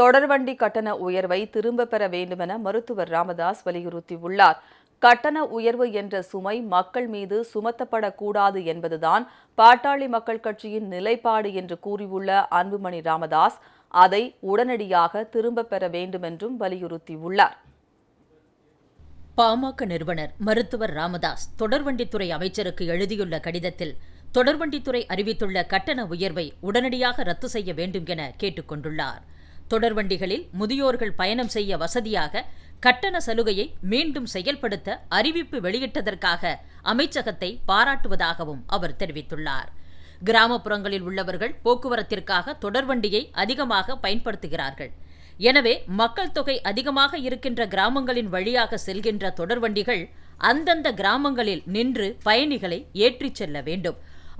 தொடர்வண்டி கட்டண உயர்வை திரும்ப பெற வேண்டுமென மருத்துவர் ராமதாஸ் வலியுறுத்தியுள்ளார். கட்டண உயர்வு என்ற சுமை மக்கள் மீது சுமத்தப்படக்கூடாது என்பதுதான் பாட்டாளி மக்கள் கட்சியின் நிலைப்பாடு என்று கூறியுள்ள அன்புமணி ராமதாஸ் அதை உடனடியாக திரும்பப் பெற வேண்டுமென்றும் வலியுறுத்தியுள்ளார். பாமக நிறுவனர் மருத்துவர் ராமதாஸ் தொடர்வண்டித்துறை அமைச்சருக்கு எழுதியுள்ள கடிதத்தில் தொடர்வண்டித்துறை அறிவித்துள்ள கட்டண உயர்வை உடனடியாக ரத்து செய்ய வேண்டும் என கேட்டுக் கொண்டுள்ளார் தொடர்வண்டிகளில் முதியோர்கள் பயணம் செய்ய வசதியாக கட்டண சலுகையை மீண்டும் செயல்படுத்த அறிவிப்பு வெளியிட்டதற்காக அமைச்சகத்தை பாராட்டுவதாகவும் அவர் தெரிவித்துள்ளார். கிராமப்புறங்களில் உள்ளவர்கள் போக்குவரத்திற்காக தொடர்வண்டியை அதிகமாக பயன்படுத்துகிறார்கள். எனவே மக்கள் தொகை அதிகமாக இருக்கின்ற கிராமங்களின் வழியாக செல்கின்ற தொடர்வண்டிகள் அந்தந்த கிராமங்களில் நின்று பயணிகளை ஏற்றிச் செல்ல வேண்டும்.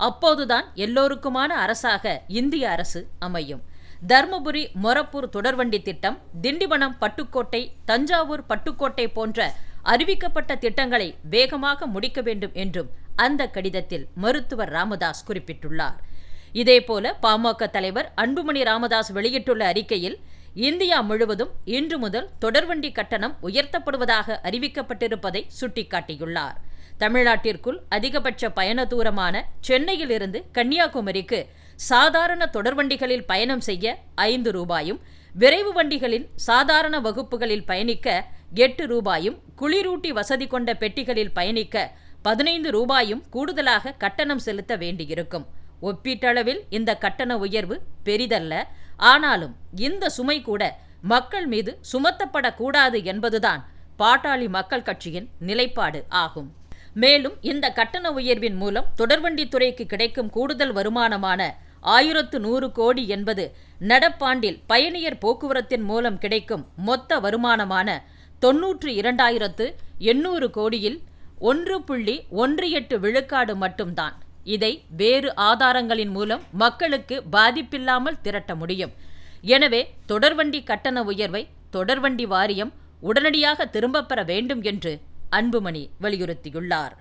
அப்போதுதான் எல்லோருக்குமான அரசாக இந்திய அரசு அமையும். தர்மபுரி மொரப்பூர் தொடர்வண்டி திட்டம் திண்டிவனம் பட்டுக்கோட்டை தஞ்சாவூர் பட்டுக்கோட்டை போன்ற அறிவிக்கப்பட்ட திட்டங்களை வேகமாக முடிக்க வேண்டும் என்றும் அந்த கடிதத்தில் மருத்துவர் ராமதாஸ் குறிப்பிட்டுள்ளார். இதேபோல பாமக தலைவர் அன்புமணி ராமதாஸ் வெளியிட்டுள்ள அறிக்கையில் இந்தியா முழுவதும் இன்று முதல் தொடர்வண்டி கட்டணம் உயர்த்தப்படுவதாக அறிவிக்கப்பட்டிருப்பதை சுட்டிக்காட்டியுள்ளார். தமிழ்நாட்டிற்குள் அதிகபட்ச பயண தூரமான சென்னையிலிருந்து கன்னியாகுமரிக்கு சாதாரண தொடர்வண்டிகளில் பயணம் செய்ய ஐந்து ரூபாயும் விரைவு வண்டிகளில் சாதாரண வகுப்புகளில் பயணிக்க எட்டு ரூபாயும் குளிரூட்டி வசதி கொண்ட பெட்டிகளில் பயணிக்க பதினைந்து ரூபாயும் கூடுதலாக கட்டணம் செலுத்த வேண்டியிருக்கும். ஒப்பீட்டளவில் இந்த கட்டண உயர்வு பெரிதல்ல. ஆனாலும் இந்த சுமை கூட மக்கள் மீது சுமத்தப்படக்கூடாது என்பதுதான் பாட்டாளி மக்கள் கட்சியின் நிலைப்பாடு ஆகும். மேலும் இந்த கட்டண உயர்வின் மூலம் தொடர்வண்டி துறைக்கு கிடைக்கும் கூடுதல் வருமானமான ஆயிரத்து நூறு கோடி என்பது நடப்பாண்டில் பயணியர் போக்குவரத்தின் மூலம் கிடைக்கும் மொத்த வருமானமான தொன்னூற்று இரண்டாயிரத்து எண்ணூறு கோடியில் ஒன்று புள்ளி ஒன்று எட்டு விழுக்காடு மட்டும்தான். இதை வேறு ஆதாரங்களின் மூலம் மக்களுக்கு பாதிப்பில்லாமல் திரட்ட முடியும். எனவே தொடர்வண்டி கட்டண உயர்வை தொடர்வண்டி வாரியம் உடனடியாக திரும்பப் பெற வேண்டும் என்று அன்புமணி வலியுறுத்தியுள்ளார்.